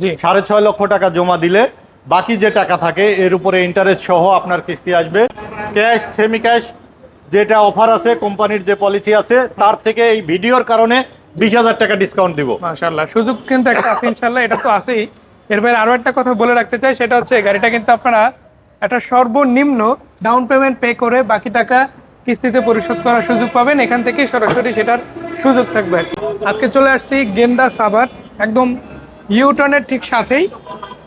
জি। সাড়ে ছয় লক্ষ টাকা জমা দিলে বাকি যে টাকা থাকে এর উপরে ইন্টারেস্ট সহ আপনার কিস্তি আসবে। ক্যাশ সেমি ক্যাশ যেটা অফার আছে কোম্পানির যে পলিসি আছে তার থেকে এই ভিডিওর কারণে বিশ হাজার টাকা ডিসকাউন্ট দিব। মাশাআল্লাহ সুযোগ কিন্তু একটা আছে ইনশাআল্লাহ এটা তো আছেই। এর বাইরে আরও একটা কথা বলে রাখতে চাই সেটা হচ্ছে গাড়িটা কিন্তু আপনারা একটা সর্বনিম্ন ডাউন পেমেন্ট পে করে বাকি টাকা কিস্তিতে পরিশোধ করার সুযোগ পাবেন। এখান থেকে সরাসরি সেটার সুযোগ থাকবে। আজকে চলে আসছি গেন্ডা সাবার একদম ইউটার্নের ঠিক সাথেই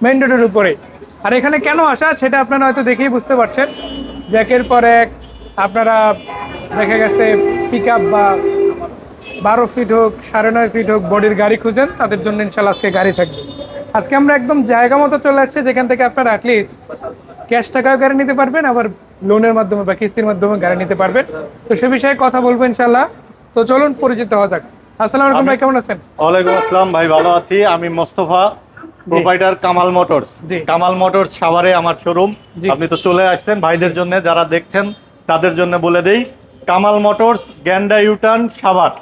মেন রোডের উপরে। আর এখানে কেন আসা সেটা আপনারা হয়তো দেখেই বুঝতে পারছেন। জ্যাকের পর এক আপনারা দেখা গেছে পিক বা বারো ফিট হোক, সাড়ে নয় ফিট হোক বডির গাড়ি খুঁজেন, তাদের জন্য ইনশাল্লাহ আজকে গাড়ি থাকবে। আজকে আমরা একদম জায়গা মতো চলে আসছি, যেখান থেকে আপনারা অ্যাটলিস্ট ক্যাশ টাকাও গাড়ি নিতে পারবেন, আবার লোনের মাধ্যমে বা কিস্তির মাধ্যমে গাড়ি নিতে পারবেন। তো সে বিষয়ে কথা বলব ইনশাল্লাহ। তো চলুন পরিচিত হওয়া যাক। আসসালামু আলাইকুম ভাই কেমন আছেন? ওয়ালাইকুম আসসালাম ভাই ভালো আছি। আমি Mostafa provider Kamal motors. Kamal motors সাভারে আমার শোরুম আপনি তো চলে আসছেন ভাইদের জন্য যারা দেখছেন তাদের জন্য বলে দেই কামাল মোটরস গ্যান্ডা ইউটার্ন সাভার।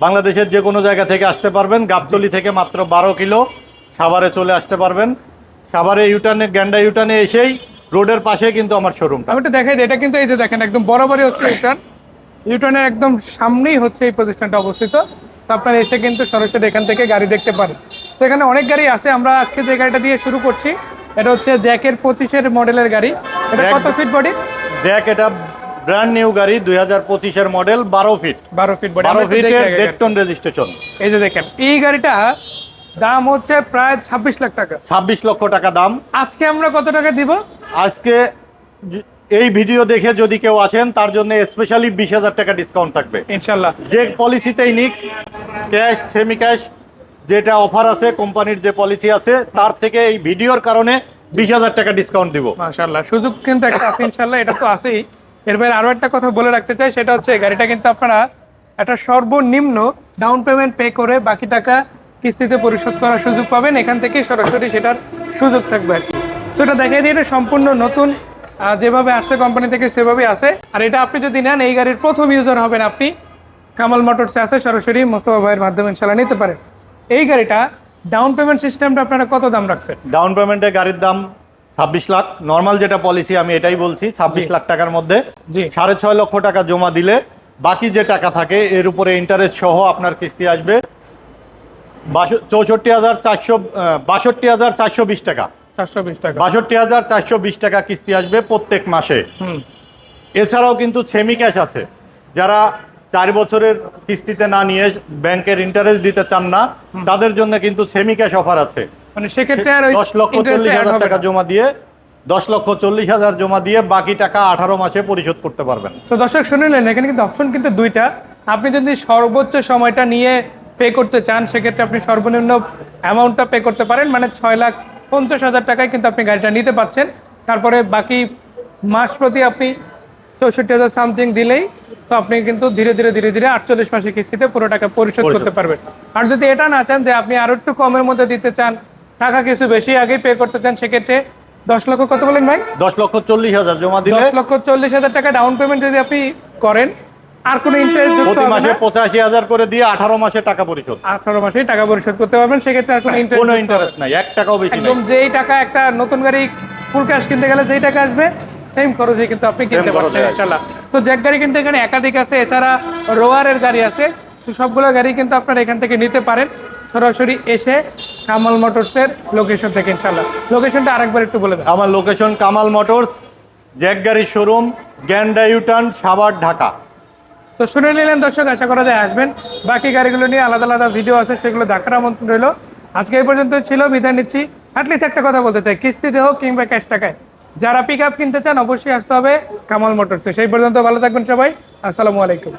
বাংলাদেশের যে কোনো জায়গা থেকে আসতে পারবেন গাবতলি থেকে মাত্র বারো কিলো সাভারে চলে আসতে পারবেন। সাভারে ইউটার্নে গ্যান্ডা ইউটার্নে এসেই রোডের পাশে কিন্তু আমার শোরুমটা আমি একটু দেখাই এটা কিন্তু এই যে দেখেন একদম বরাবরই হচ্ছে ইউটার্ন। ইউটার্নের একদম সামনেই হচ্ছে এই প্রতিষ্ঠানটা অবস্থিত। তো আপনারা এসে কিন্তু সরাসরি এখান থেকে গাড়ি দেখতে পারেন। সেখানে অনেক গাড়ি আছে আমরা আজকে যে গাড়িটা দিয়ে শুরু করছি এটা হচ্ছে জ্যাকের পঁচিশের মডেলের গাড়ি। এটা কত ফিট বডি? জ্যাক এটা ব্র্যান্ড নিউ গাড়ি দুই হাজার পঁচিশের মডেল বারো ফিট। বারো ফিট বডি। বারো ফিটের দেড় টন রেজিস্ট্রেশন এই যে দেখেন এই গাড়িটা দাম হচ্ছে প্রায় ছাব্বিশ লাখ টাকা। ছাব্বিশ লক্ষ টাকা দাম। আজকে আমরা কত টাকা দিব? আজকে এই ভিডিও দেখে যদি কেউ আসেন তার জন্য স্পেশালি বিশ হাজার টাকা ডিসকাউন্ট থাকবে। ইনশাল্লাহ। যে পলিসিতেই নিক ক্যাশ সেমি ক্যাশ যেটা অফার আছে কোম্পানির যে পলিসি আছে তার থেকে এই ভিডিওর কারণে বিশ হাজার টাকা ডিসকাউন্ট দিব। মাশাল্লাহ সুযোগ কিন্তু একটা আছে ইনশাল্লাহ এটা তো আছেই। এর বাইরে আরও একটা কথা বলে রাখতে চাই সেটা হচ্ছে গাড়িটা কিন্তু আপনারা একটা সর্বনিম্ন ডাউন পেমেন্ট পে করে বাকি টাকা কিস্তিতে পরিশোধ করার সুযোগ পাবেন। এখান থেকে সরাসরি সেটার সুযোগ থাকবে আর কি। সেটা দেখাই দিয়ে এটা সম্পূর্ণ নতুন যেভাবে আসছে কোম্পানি থেকে সেভাবেই আছে। আর এটা আপনি যদি নেন এই গাড়ির প্রথম ইউজার হবেন আপনি। কামাল মোটরসে আছে সরাসরি মোস্তফা ভাইয়ের মাধ্যমে ইনশাল্লাহ নিতে পারেন এই গাড়িটা ডাউন পেমেন্ট সিস্টেমটা আপনারা কত দাম রাখছেন? ডাউন পেমেন্টে গাড়ির দাম ছাব্বিশ লাখ। নর্মাল যেটা পলিসি আমি এটাই বলছি ছাব্বিশ লাখ টাকার মধ্যে। জি। সাড়ে ছয় লক্ষ টাকা জমা দিলে বাকি যে টাকা থাকে এর উপরে ইন্টারেস্ট সহ আপনার কিস্তি আসবে। চৌষট্টি হাজার চারশো বাষট্টি হাজার চারশো বিশ টাকা। বাষট্টি হাজার চারশো বিশ টাকা কিস্তি আসবে প্রত্যেক মাসে। এছাড়াও কিন্তু সেমি ক্যাশ আছে। যারা চার বছরের কিস্তিতে না নিয়ে ব্যাংকের ইন্টারেস্ট দিতে চান না তাদের জন্য কিন্তু সেমি ক্যাশ অফার আছে। মানে সেক্ষেত্রে দশ লক্ষ চল্লিশ হাজার টাকা জমা দিয়ে দশ লক্ষ চল্লিশ হাজার জমা দিয়ে বাকি টাকা আঠারো মাসে পরিশোধ করতে পারবেন। তো দর্শক শুনলেন এখানে কিন্তু অপশন কিন্তু দুইটা। আপনি যদি সর্বোচ্চ সময়টা নিয়ে পে করতে চান সেক্ষেত্রে আপনি সর্বনিম্ন অ্যামাউন্টটা পে করতে পারেন মানে ছয় লাখ পঞ্চাশ হাজার টাকায় কিন্তু আপনি গাড়িটা নিতে পারছেন। তারপরে বাকি মাস প্রতি আপনি চৌষট্টি হাজার সামথিং দিলেই তো আপনি কিন্তু ধীরে ধীরে ধীরে ধীরে আটচল্লিশ মাসে কিস্তিতে পুরো টাকা পরিশোধ। করতে পারবেন। আর যদি এটা না চান যে আপনি আরও একটু কমের মধ্যে দিতে চান টাকা কিছু বেশি আগে পে করতে চান সেক্ষেত্রে দশ লক্ষ কত বলেন ভাই? দশ লক্ষ চল্লিশ হাজার জমা দিলে দশ লক্ষ চল্লিশ হাজার টাকা ডাউন পেমেন্ট যদি আপনি করেন আর কোনো ইন্টারেস্ট প্রতি মাসে না। পঁচাশি হাজার করে দিয়ে আঠারো মাসে টাকা পরিশোধ। আঠারো মাসে টাকা পরিশোধ করতে পারবেন সেক্ষেত্রে আর কোনো কোনো ইন্টারেস্ট ইন্টারেস্ট নাই এক টাকাও বেশি একদম যেই টাকা একটা নতুন গাড়ি ফুল ক্যাশ কিনতে গেলে যেই টাকা আসবে সেম খরচে কিন্তু আপনি কিনতে পারছেন আসবে। তো জ্যাক গাড়ি কিন্তু এখানে একাধিক আছে এছাড়া রোয়ারের গাড়ি আছে। সবগুলো গাড়ি কিন্তু আপনারা এখান থেকে নিতে পারেন। সরাসরি এসে কামাল মোটরসের লোকেশন থেকে ইনশাল্লাহ লোকেশনটা আরেকবার একটু বলে দেন। আমার লোকেশন কামাল মোটরস জ্যাক গাড়ির শোরুম গ্যান্ডা ইউটার্ন সাভার ঢাকা। তো শুনে নিলেন দর্শক, আশা করা যায় আসবেন। বাকি গাড়িগুলো নিয়ে আলাদা আলাদা ভিডিও আছে, সেগুলো দেখার আমন্ত্রণ রইল। আজকে এই পর্যন্ত ছিল, বিদায় নিচ্ছি। অ্যাটলিস্ট একটা কথা বলতে চাই, কিস্তিতে হোক কিংবা ক্যাশ টাকায়। যারা পিক কিনতে চান, অবশ্যই আসতে হবে কামাল মোটরসে। সেই পর্যন্ত ভালো থাকবেন সবাই। আসসালামু আলাইকুম।